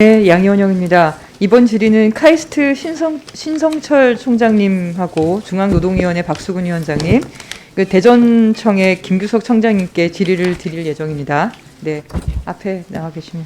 네, 양희원영입니다. 이번 질의는 카이스트 신성, 신성철 총장님하고 중앙노동위원회 박수근 위원장님, 그 대전청의 김규석 청장님께 질의를 드릴 예정입니다. 네, 앞에 나와 계시면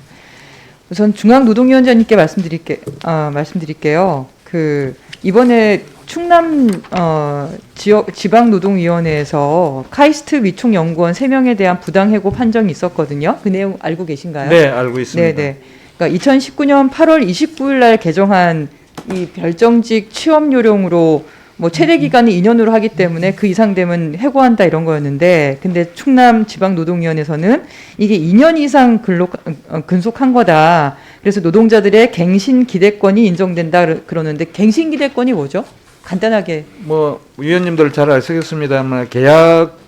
우선 중앙노동위원장님께 말씀드릴게 아, 말씀드릴게요. 그 이번에 충남 어, 지역 지방노동위원회에서 카이스트 위촉 연구원 3명에 대한 부당해고 판정이 있었거든요. 그 내용 알고 계신가요? 네, 알고 있습니다. 네 네. 그러니까 2019년 8월 29일 날 개정한 이 별정직 취업 요령으로 뭐 최대 기간이 2년으로 하기 때문에 그 이상 되면 해고한다 이런 거였는데 근데 충남 지방 노동위원회에서는 이게 2년 이상 근로 어, 근속한 거다. 그래서 노동자들의 갱신 기대권이 인정된다 그러- 그러는데 갱신 기대권이 뭐죠? 간단하게 뭐 위원님들 잘 아시겠습니다만 계약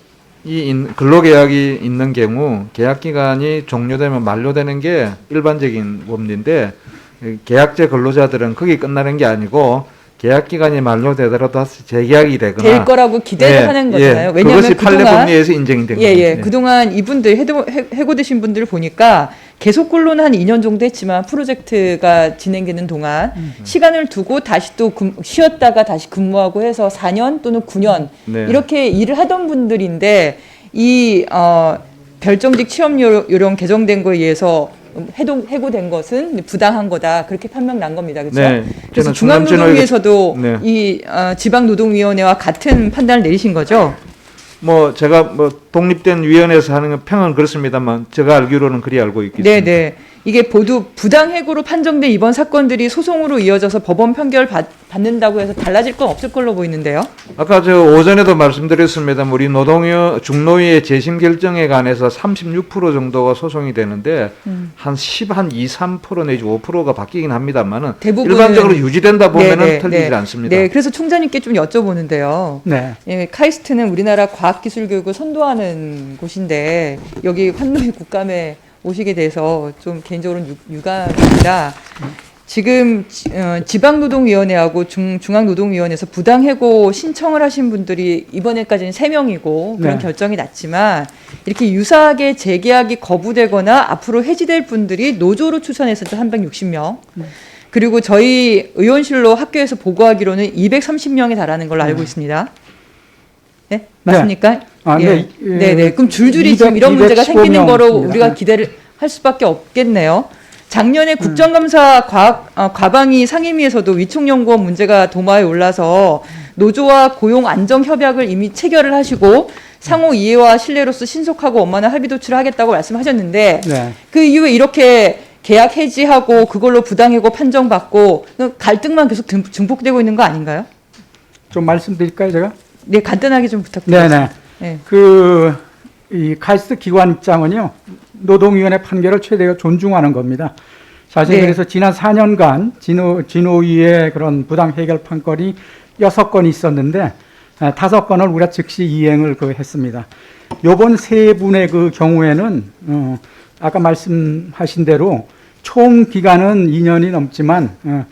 이 있- 근로계약이 있는 경우 계약 기간이 종료되면 만료되는 게 일반적인 법리인데 이 계약제 근로자들은 거기 끝나는 게 아니고 계약 기간이 만료되더라도 다시 재계약이 되거나 될 거라고 기대를 예, 하는 예. 거잖아요. 왜냐하면 그것이 판례 법리에서 인정이 된 예, 거죠. 예. 그동안 이분들 해도, 해, 해고되신 분들 보니까 계속 근로는 한 2년 정도 했지만 프로젝트가 진행되는 동안 시간을 두고 다시 또 근- 쉬었다가 다시 근무하고 해서 4년 또는 9년 네. 이렇게 일을 하던 분들인데 이 어, 별정직 취업 요- 요령 개정된 거에 의해서 해동, 해고된 것은 부당한 거다 그렇게 판명 난 겁니다. 그렇죠? 네. 그래서 중앙노동위에서도 네. 이 어, 지방노동위원회와 같은 판단을 내리신 거죠? 뭐 제가 뭐 독립된 위원회에서 하는 건 평은 그렇습니다만 제가 알기로는 그리 알고 있겠습니다. 네, 네. 이게 모두 부당해고로 판정된 이번 사건들이 소송으로 이어져서 법원 판결 받, 받는다고 해서 달라질 건 없을 걸로 보이는데요. 아까 저 오전에도 말씀드렸습니다. 우리 노동위 중노위의 재심 결정에 관해서 36% 정도가 소송이 되는데 음. 한 10, 한 2, 3% 내지 5%가 바뀌긴 합니다만은 일반적으로 유지된다 보면은 네, 네, 틀리지 네. 않습니다. 네, 그래서 총장님께 좀 여쭤보는데요. 네. 예, 카이스트는 우리나라 과학기술 교육을 선도하는 곳인데 여기 환노위 국감에 오시게 돼서 좀 개인적으로 유, 유감입니다. 지금 지- 어, 지방노동위원회하고 중, 중앙노동위원회에서 부당해고 신청을 하신 분들이 이번에까지는 세명이고 그런 네. 결정이 났지만 이렇게 유사하게 재계약이 거부되거나 앞으로 해지될 분들이 노조로 때 360명 그리고 저희 의원실로 학교에서 보고하기로는 230명에 달하는 걸로 알고 있습니다. 네? 맞습니까? 아, 예. 네. 예. 네, 네. 그럼 줄줄이 지금 200, 이런 문제가 생기는 215명 거로. 우리가 네. 기대를 할 수밖에 없겠네요. 작년에 음. 국정감사 과학, 어, 과방위 상임위에서도 위촉연구원 문제가 도마에 올라서 노조와 고용 안정 협약을 이미 체결을 하시고 상호 이해와 신뢰로서 신속하고 원만한 합의 도출을 하겠다고 말씀하셨는데 네. 그 이후에 이렇게 계약 해지하고 그걸로 부당해고 판정받고 그 갈등만 계속 등- 증폭되고 있는 거 아닌가요? 좀 말씀드릴까요, 제가? 네, 간단하게 좀 부탁드립니다. 네네. 네. 그, 이 카이스트 기관 입장은요, 노동위원회 판결을 최대가 존중하는 겁니다. 사실 네. 그래서 지난 4년간 진호, 진호위의 그런 부당 해결 판결이 여섯 건이 있었는데, 아, 다섯 건을 우리가 즉시 이행을 그 했습니다. 요번 세 분의 그 경우에는, 어, 아까 말씀하신 대로 총 기간은 2년이 넘지만, 어,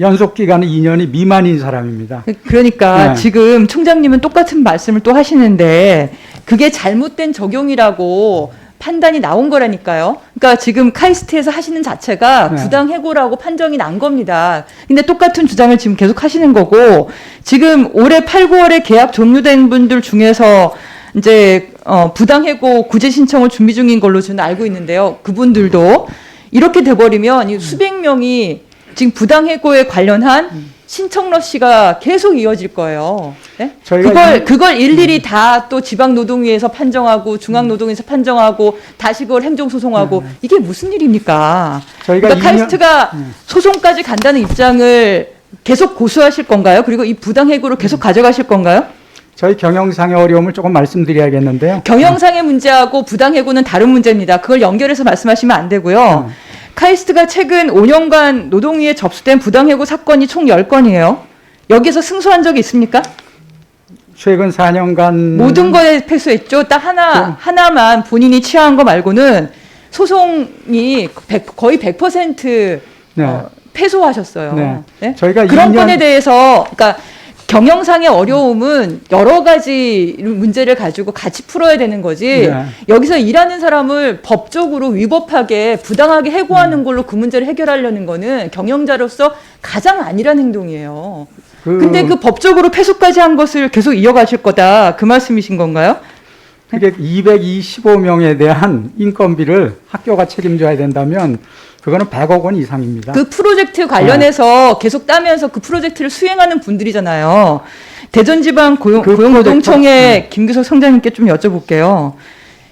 연속 기간은 2년이 미만인 사람입니다. 그- 그러니까 네. 지금 총장님은 똑같은 말씀을 또 하시는데 그게 잘못된 적용이라고 판단이 나온 거라니까요. 그러니까 지금 카이스트에서 하시는 자체가 네. 부당 해고라고 판정이 난 겁니다. 근데 똑같은 주장을 지금 계속 하시는 거고 지금 올해 8, 9월에 계약 종료된 분들 중에서 이제 어, 부당 해고 구제 신청을 준비 중인 걸로 저는 알고 있는데요. 그분들도 이렇게 돼 버리면 이 수백 명이 지금 부당 해고에 관련한 신청 러시가 계속 이어질 거예요. 네? 저희가 그걸 이- 그걸 일일이 다또 지방 노동위에서 판정하고 중앙 노동위에서 판정하고 다시 그걸 행정 소송하고 이게 무슨 일입니까? 저희가 그러니까 카이스트가 소송까지 간다는 입장을 계속 고수하실 건가요? 그리고 이 부당 해고를 계속 가져가실 건가요? 저희 경영상의 어려움을 조금 말씀드려야겠는데요. 경영상의 문제하고 부당 해고는 다른 문제입니다. 그걸 연결해서 말씀하시면 안 되고요. 음. 카이스트가 최근 5년간 노동위에 접수된 부당 해고 사건이 총 10건이에요. 여기서 승소한 적이 있습니까? 최근 4년간 모든 거에 패소했죠. 딱 하나 음. 하나만 본인이 취하한 거 말고는 소송이 100 거의 100% 네. 어, 패소하셨어요. 네. 네? 저희가 그런 2년 건에 대해서 그러니까 경영상의 어려움은 여러 가지 문제를 가지고 같이 풀어야 되는 거지. 네. 여기서 일하는 사람을 법적으로 위법하게 부당하게 해고하는 걸로 그 문제를 해결하려는 거는 경영자로서 가장 아니란 행동이에요. 그- 근데 그 법적으로 패소까지 한 것을 계속 이어가실 거다. 그 말씀이신 건가요? 그게 225명에 대한 인건비를 학교가 책임져야 된다면 그거는 100억 원 이상입니다. 그 프로젝트 관련해서 계속 따면서 그 프로젝트를 수행하는 분들이잖아요. 대전지방 고용, 그 고용노동청의 김규석 성장님께 좀 여쭤볼게요.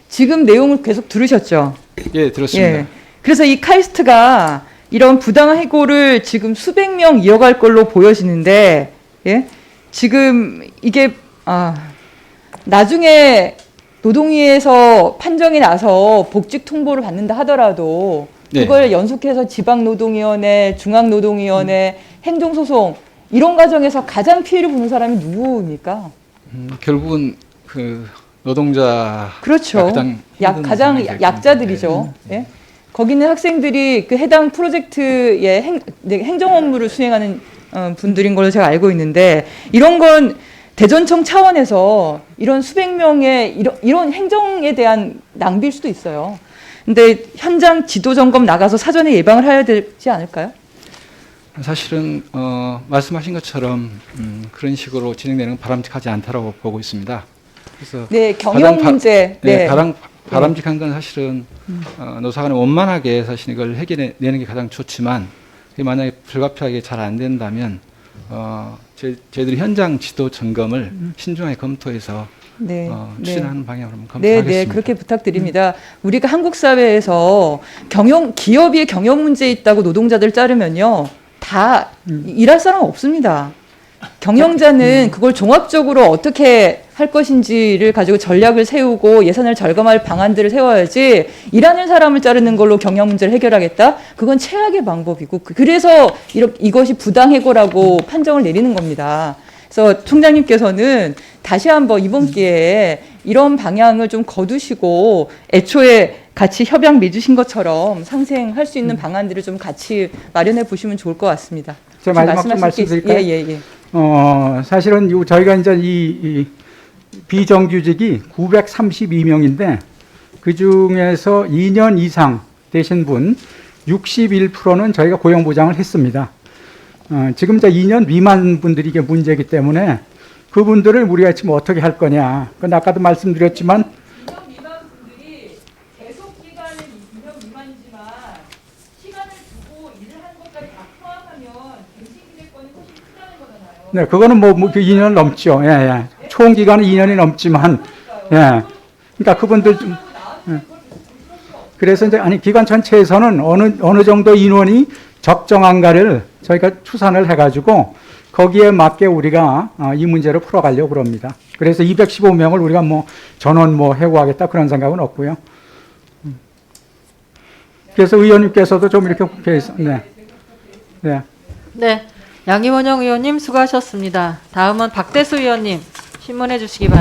지금 내용을 계속 들으셨죠? 예, 들었습니다. 예. 그래서 이 카이스트가 이런 부당한 해고를 지금 수백 명 이어갈 걸로 보여지는데, 예? 지금 이게, 아, 나중에 노동위에서 판정이 나서 복직 통보를 받는다 하더라도 네. 그걸 연속해서 지방노동위원회, 중앙노동위원회, 행정소송 이런 과정에서 가장 피해를 보는 사람이 누구입니까? 음, 결국은 그 노동자 그렇죠. 가장 약 가장 약자들이죠. 예? 거기는 학생들이 그 해당 프로젝트의 행, 네, 행정 업무를 수행하는 어, 분들인 걸로 제가 알고 있는데 이런 건 대전청 차원에서 이런 수백 명의 이런, 이런 행정에 대한 낭비일 수도 있어요. 근데 현장 지도 점검 나가서 사전에 예방을 해야 되지 않을까요? 사실은 어, 말씀하신 것처럼 음, 그런 식으로 진행되는 건 바람직하지 않다고 보고 있습니다. 그래서 네, 경영 바- 문제. 네, 네. 가장 바람직한 건 사실은 어, 노사간에 원만하게 사실 이걸 해결해내는 게 가장 좋지만 그게 만약에 불가피하게 잘 안 된다면 어, 제, 저희들이 현장 지도 점검을 신중하게 검토해서 네. 어, 네. 추진하는 방향으로 한번 네, 검토하겠습니다. 네, 그렇게 부탁드립니다. 우리가 한국 사회에서 경영 기업이 경영 문제 있다고 노동자들 자르면요, 다 일할 사람 없습니다. 경영자는 그걸 종합적으로 어떻게 할 것인지를 가지고 전략을 세우고 예산을 절감할 방안들을 세워야지 일하는 사람을 자르는 걸로 경영 문제를 해결하겠다? 그건 최악의 방법이고 그- 그래서 이렇게 이것이 부당해고라고 판정을 내리는 겁니다. 그래서 총장님께서는 다시 한번 이번 기회에 이런 방향을 좀 거두시고 애초에 같이 협약 맺으신 것처럼 상생할 수 있는 방안들을 좀 같이 마련해 보시면 좋을 것 같습니다. 제가 마지막 말씀드릴까요? 예, 예, 예. 어, 사실은 요 저희가 이제 이, 이 비정규직이 932명인데 그 중에서 2년 이상 되신 분 61%는 저희가 고용 보장을 했습니다. 어, 지금 이제 2년 미만 분들이 이게 문제이기 때문에 그분들을 우리가 지금 어떻게 할 거냐. 근데 아까도 말씀드렸지만 2년 미만 분들이 계속 기간은 2년 미만이지만 시간을 두고 일을 하는 것까지 다 포함하면 갱신 기재권이 훨씬 크다는 거잖아요. 네, 그거는 뭐, 뭐, 그 2년 넘죠. 예, 예. 총 기간은 2년이 넘지만, 예. 그러니까 그분들 좀, 예. 그래서 이제, 아니, 기간 전체에서는 어느, 어느 정도 인원이 적정한가를 저희가 추산을 해가지고, 거기에 맞게 우리가 아, 이 문제를 풀어가려고 그럽니다. 그래서 215명을 우리가 뭐 전원 뭐 해고하겠다 그런 생각은 없고요. 음. 그래서 의원님께서도 좀 이렇게 국회에서, 네. 네. 네, 양희원영 의원님 수고하셨습니다. 다음은 박대수 의원님 신문해 주시기 바랍니다.